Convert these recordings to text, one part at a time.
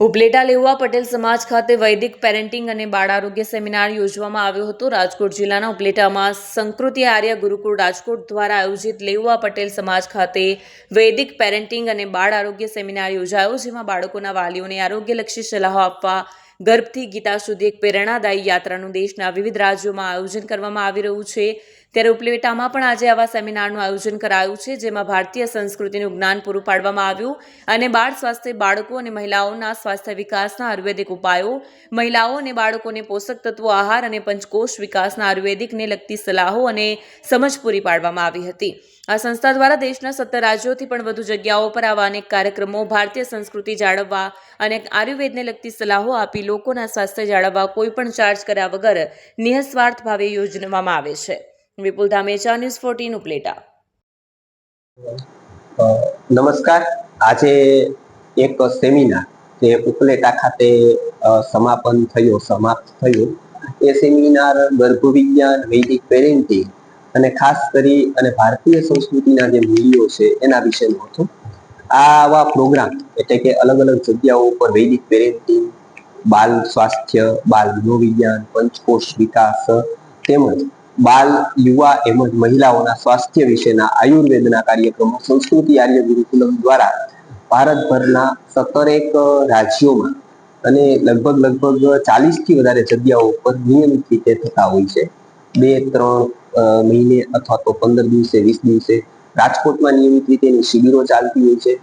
ઉપલેટા લેવા પટેલ સમાજ ખાતે વૈદિક પેરેન્ટિંગ અને બાળ આરોગ્ય સેમિનાર યોજવામાં આવ્યો હતો. રાજકોટ જિલ્લાના ઉપલેટામાં સંસ્કૃતિ આર્ય ગુરુકુળ રાજકોટ દ્વારા આયોજિત લેવા પટેલ સમાજ ખાતે વૈદિક પેરેન્ટિંગ અને બાળ આરોગ્ય સેમિનાર યોજાયો, જેમાં બાળકોના વાલીઓને આરોગ્યલક્ષી સલાહો આપવા ગર્ભથી ગીતા સુધી એક પ્રેરણાદાયી યાત્રાનું દેશના વિવિધ રાજ્યોમાં આયોજન કરવામાં આવી રહ્યું છે. ત્યારે ઉપલેટામાં પણ આજે આવા સેમિનારનું આયોજન કરાયું છે, જેમાં ભારતીય સંસ્કૃતિનું જ્ઞાન પૂરું પાડવામાં આવ્યું અને બાળ સ્વાસ્થ્ય, બાળકો અને મહિલાઓના સ્વાસ્થ્ય વિકાસના આયુર્વેદિક ઉપાયો, મહિલાઓ અને બાળકોને પોષક તત્વો, આહાર અને પંચકોષ વિકાસના આયુર્વેદિકને લગતી સલાહો અને સમજ પૂરી પાડવામાં આવી હતી. આ સંસ્થા દ્વારા દેશના સત્તર રાજ્યોથી પણ વધુ જગ્યાઓ પર આવા અનેક કાર્યક્રમો ભારતીય સંસ્કૃતિ જાળવવા અને આયુર્વેદને લગતી સલાહો આપી લોકોના સ્વાસ્થ્ય જાળવવા કોઈપણ ચાર્જ કર્યા વગર નિઃસ્વાર્થ ભાવે યોજવામાં આવે છે. Vipul Dhamecha, news fourteen Upleta. નમસ્કાર. આજે એક સેમિનાર જે ઉપલેટા ખાતે સમાપન થયો, સમાપ્ત થયો. એ સેમિનાર ગર્ભવિજ્ઞાન વૈદિક, પેરેન્ટિંગ અને ખાસ કરી અને ભારતીય સંસ્કૃતિના જે મૂલ્યો છે એના વિશેનો હતો આવા પ્રોગ્રામ એટલે કે અલગ અલગ જગ્યાઓ ઉપર વૈદિક પેરેન્ટિંગ, બાલ સ્વાસ્થ્ય, બાલ મનોવિજ્ઞાન, પંચકોશ વિકાસ તેમજ બાલ યુવા તેમજ મહિલાઓના સ્વાસ્થ્ય વિશેના આયુર્વેદના કાર્યક્રમો સંસ્કૃતિ આર્ય ગુરુકુલમ દ્વારા ભારતભરના સત્તરેક રાજ્યોમાં અને લગભગ લગભગ ચાલીસથી વધારે જગ્યાઓ ઉપર નિયમિત રીતે થતા હોય છે. બે, ત્રણ મહિને અથવા તો પંદર દિવસે, વીસ દિવસે રાજકોટમાં નિયમિત રીતે એની શિબિરો ચાલતી હોય છે.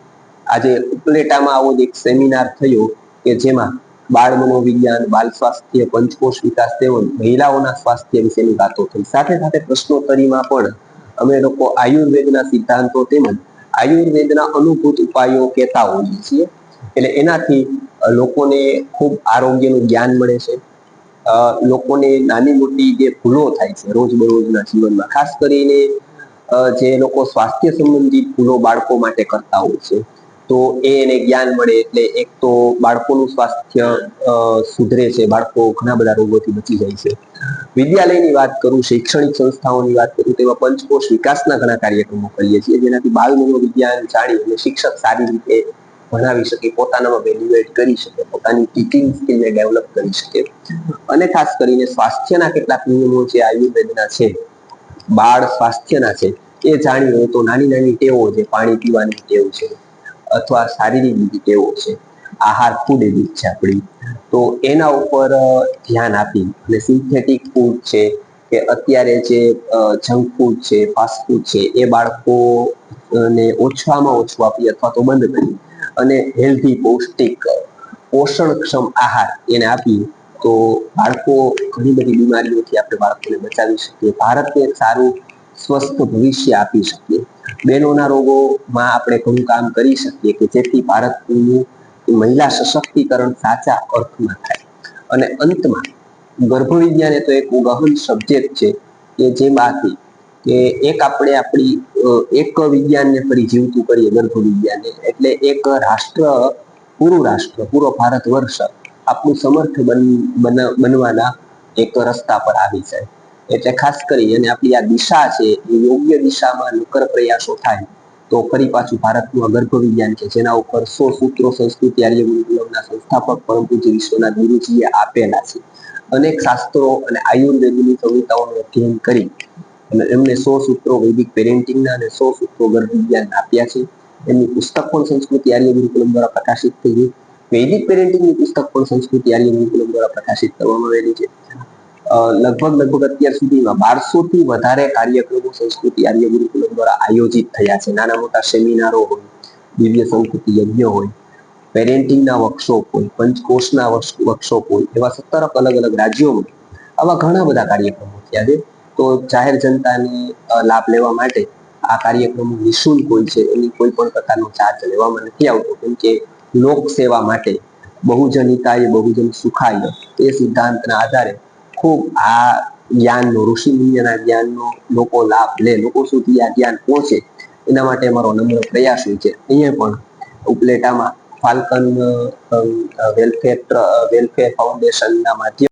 આજે ઉપલેટામાં આવો જ એક સેમિનાર થયો કે જેમાં બાળ મનોવિજ્ઞાન, બાલ સ્વાસ્થ્ય પંચકોષ વિકાસ તેમજ મહિલાઓના સ્વાસ્થ્ય વિશેની વાતો થઈ. સાથે સાથે પ્રશ્નોત્તરીમાં પણ અમે લોકો આયુર્વેદના સિદ્ધાંતો તેમજ આયુર્વેદના અનુભૂત ઉપાયો કહેતા હોઈએ છીએ. એટલે એનાથી લોકોને ખૂબ આરોગ્યનું જ્ઞાન મળે છે. લોકોને નાની મોટી જે ભૂલો થાય છે રોજબરોજના જીવનમાં, ખાસ કરીને જે લોકો સ્વાસ્થ્ય સંબંધિત ભૂલો બાળકો માટે કરતા હોય છે, તો એ એને જ્ઞાન મળે એટલે એક તો બાળકોનું સ્વાસ્થ્ય સુધરે છે, બાળકો ઘણા બધા રોગોથી બચી જાય છે. વિદ્યાલયની વાત કરું, શૈક્ષણિક સંસ્થાઓની વાત કરું તેમાં પંચકોષ વિકાસના ઘણા કાર્યક્રમો કરીએ છીએ, જેનાથી બાળ મનોવિજ્ઞાન જાણી અને શિક્ષક સારી રીતે ભણાવી શકે, પોતાનામાં વેલ્યુએટ કરી શકે, પોતાની ટીચિંગ સ્કિલને ડેવલપ કરી શકે. અને ખાસ કરીને સ્વાસ્થ્યના કેટલાક નિયમો જે આયુર્વેદના છે, બાળ સ્વાસ્થ્યના છે, એ જાણી હોય તો નાની નાની ટેવો છે, પાણી પીવાની ટેવ છે, અથવા શારીરિક બીજી ટેવો છે, આહાર ફૂડ હેબિટ છે આપણી. તો એના ઉપર ધ્યાન આપી અને સિન્થેટિક ફૂડ છે કે અત્યારે જે જંક ફૂડ છે ફાસ્ટ ફૂડ છે, એ બાળકો ને ઓછામાં ઓછું આપી અથવા તો બંધ કરી અને હેલ્ધી પૌષ્ટિક, પોષણક્ષમ આહાર એને આપીએ તો બાળકો ઘણી બધી બીમારીઓથી આપણે બાળકોને બચાવી શકીએ. ભારતને સારું, સ્વસ્થ ભવિષ્ય આપી શકીએ. બહેનોના રોગોમાં આપણે ઘણું કામ કરી શકીએ કે જેથી ભારતનું મહિલા સશક્તિકરણ સાચા અર્થમાં થાય. અને અંતમાં ગર્ભવિજ્ઞાન એ તો એક ગહન સબ્જેક્ટ છે કે જેમાંથી કે એક આપણે આપણી એક વિજ્ઞાનને ફરી જીવતું કરીએ ગર્ભ વિજ્ઞાનને એટલે એક રાષ્ટ્ર, પૂરું રાષ્ટ્ર, પૂરો ભારત વર્ષ આપણું સમર્થ બન, બન- બનવાના એક રસ્તા પર આવી જાય. એટલે ખાસ કરી અને આપણી આ દિશા છે, એ યોગ્ય દિશામાં નકર પ્રયાસો થાય, તો ફરી પાછું ભારતનું આ ગર્ભ વિજ્ઞાન છે જેના ઉપર સો સૂત્રો સંસ્કૃતિ આર્ય ગુરુકુલમના સંસ્થાપક પરમ પૂજ્ય વિશ્વના ગુરુજીએ આપેલા છે. અનેક શાસ્ત્રો અને આયુર્વેદની સંહિતાઓનું અધ્યયન કરી અને એમને સો સૂત્રો વૈદિક પેરેન્ટિંગના અને સો સૂત્રો ગર્ભ વિજ્ઞાન આપ્યા છે. એમની પુસ્તક પણ સંસ્કૃતિ આર્ય ગુરુકુલમ દ્વારા પ્રકાશિત થઈ વૈદિક પેરેન્ટિંગની પુસ્તક પણ સંસ્કૃતિ આર્ય ગુરુકુલમ દ્વારા પ્રકાશિત કરવામાં આવેલી છે. લગભગ લગભગ અત્યાર સુધીમાં બારસો થી વધારે કાર્યક્રમો સંસ્કૃતિ આર્ય ગુરુકુલમ દ્વારા આયોજિત થયા છે. નાના મોટા સેમિનારો હોય, દિવ્ય સંસ્કૃતિ યજ્ઞ હોય પેરેન્ટિંગના વર્કશોપ હોય, પંચકોષના વર્કશોપ હોય, એવા સત્તર અલગ અલગ રાજ્યોમાં આવા ઘણા બધા કાર્યક્રમો થયા છે. તો જાહેર જનતાને લાભ લેવા માટે આ કાર્યક્રમ નિઃશુલ્ક હોય છે. એની કોઈ પણ પ્રકારનો ચાર્જ લેવામાં નથી આવતો. કેમ કે લોક સેવા માટે બહુજન હિતાય બહુજન સુખાય. એ સિદ્ધાંતના આધારે ખૂબ આ જ્ઞાનનો, ઋષિ મુનિના જ્ઞાનનો લોકો લાભ લે. લોકો સુધી આ જ્ઞાન પહોંચે. એના માટે અમારો નમ્ર પ્રયાસ હોય છે. અહીંયા પણ ઉપલેટામાં ફાલ્કન વેલફેર વેલફેર ફાઉન્ડેશનના માધ્યમ